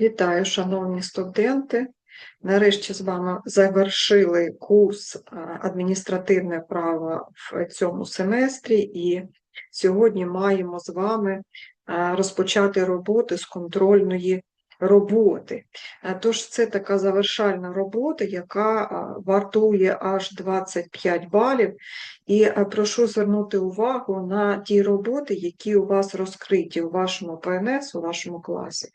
Вітаю, шановні студенти. Нарешті з вами завершили курс адміністративне право в цьому семестрі, і сьогодні маємо з вами розпочати роботу з контрольної роботи. Тож це така завершальна робота, яка вартує аж 25 балів. І прошу звернути увагу на ті роботи, які у вас розкриті у вашому ПНС, у вашому класі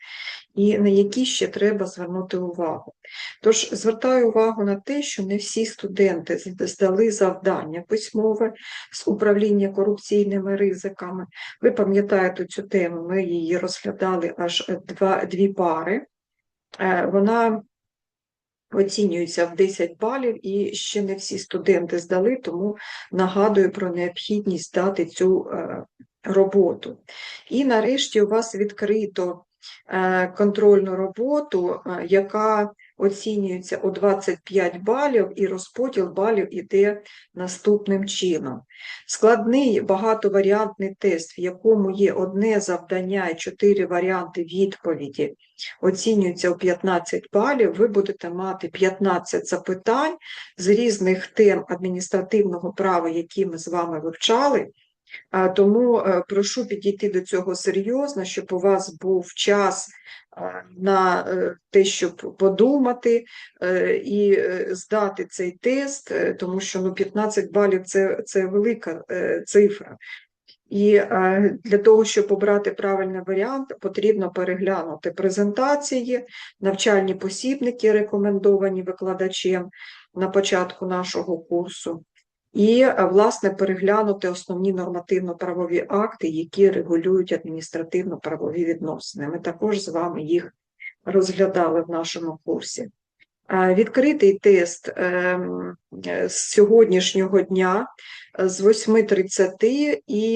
і на які ще треба звернути увагу. Тож звертаю увагу на те, що не всі студенти здали завдання письмове з управління корупційними ризиками. Ви пам'ятаєте цю тему, ми її розглядали аж два, дві пари. Е, Вона оцінюється в 10 балів, і ще не всі студенти здали, тому нагадую про необхідність дати цю е, роботу. І нарешті у вас відкрито контрольну роботу, е, яка оцінюється у 25 балів, і розподіл балів іде наступним чином. Складний багатоваріантний тест, в якому є одне завдання і чотири варіанти відповіді, оцінюється у 15 балів, ви будете мати 15 запитань з різних тем адміністративного права, які ми з вами вивчали. Тому е, прошу підійти до цього серйозно, щоб у вас був час на е, те, щоб подумати е, і здати цей тест, тому що ну, 15 балів це, це велика цифра. І для того, щоб обрати правильний варіант, потрібно переглянути презентації, навчальні посібники, рекомендовані викладачем на початку нашого курсу, і, е, власне, переглянути основні нормативно-правові акти, які регулюють адміністративно-правові відносини. Ми також з вами їх розглядали в нашому курсі. Е, Відкритий тест ем, е, з сьогоднішнього дня з 8.30, і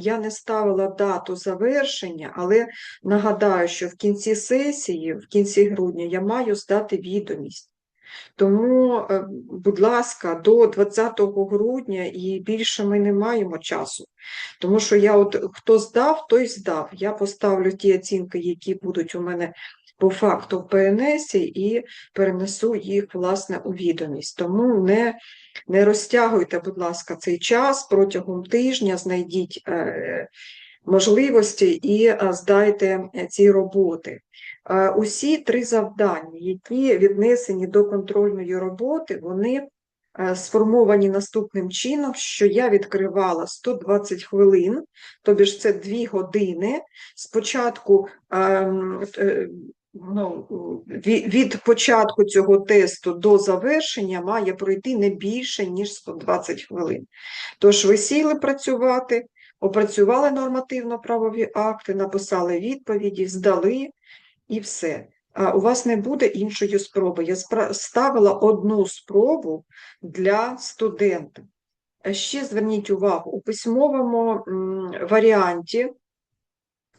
я не ставила дату завершення, але нагадаю, що в кінці сесії, в кінці грудня, я маю здати відомість. Тому, е, будь ласка, до 20 грудня і більше ми не маємо часу. Тому що я от хто здав, той здав. Я поставлю ті оцінки, які будуть у мене по факту в ПНС, і перенесу їх, власне, у відомість. Тому не, не розтягуйте, будь ласка, цей час протягом тижня, знайдіть е, можливості і е, здайте ці роботи. Е, Усі три завдання, які віднесені до контрольної роботи, вони е, сформовані наступним чином, що я відкривала 120 хвилин, тобі ж це 2 години. Спочатку ем, е, ну, від початку цього тесту до завершення має пройти не більше, ніж 120 хвилин. Тож ви сіли працювати, опрацювали нормативно-правові акти, написали відповіді, здали і все. А у вас не буде іншої спроби. Я ставила одну спробу для студента. Ще зверніть увагу, у письмовому варіанті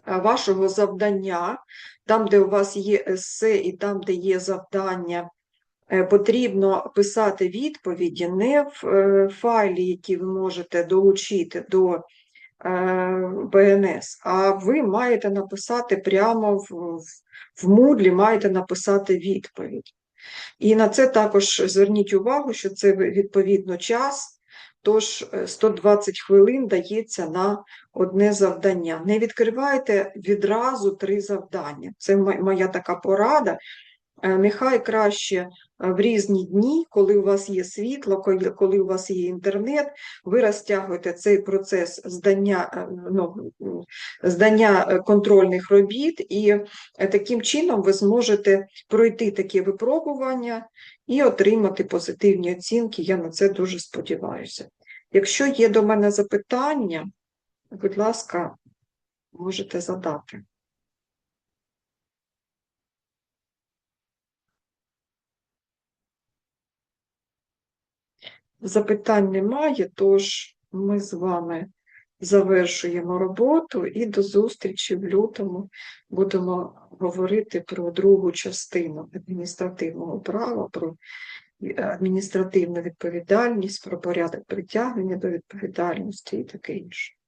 вашого завдання, там, де у вас є есе і там, де є завдання, е, потрібно писати відповіді не в е, файлі, які ви можете долучити до е, БНС, а ви маєте написати прямо в, в, Moodle, маєте написати відповідь. І на це також зверніть увагу, що це відповідно час, тож е, 120 хвилин дається на одне завдання. Не відкривайте відразу три завдання. Це мо- моя така порада. Е, Нехай краще е, в різні дні, коли у вас є світло, коли, у вас є інтернет, ви розтягуєте цей процес здання, е, ну, здання контрольних робіт, і таким чином ви зможете пройти такі випробування і отримати позитивні оцінки. Я на це дуже сподіваюся. Якщо є до мене запитання, будь ласка, можете задати. Запитань немає, тож ми з вами завершуємо роботу і до зустрічі в лютому будемо говорити про другу частину адміністративного права, про е, адміністративну відповідальність, про порядок притягнення до відповідальності і таке інше.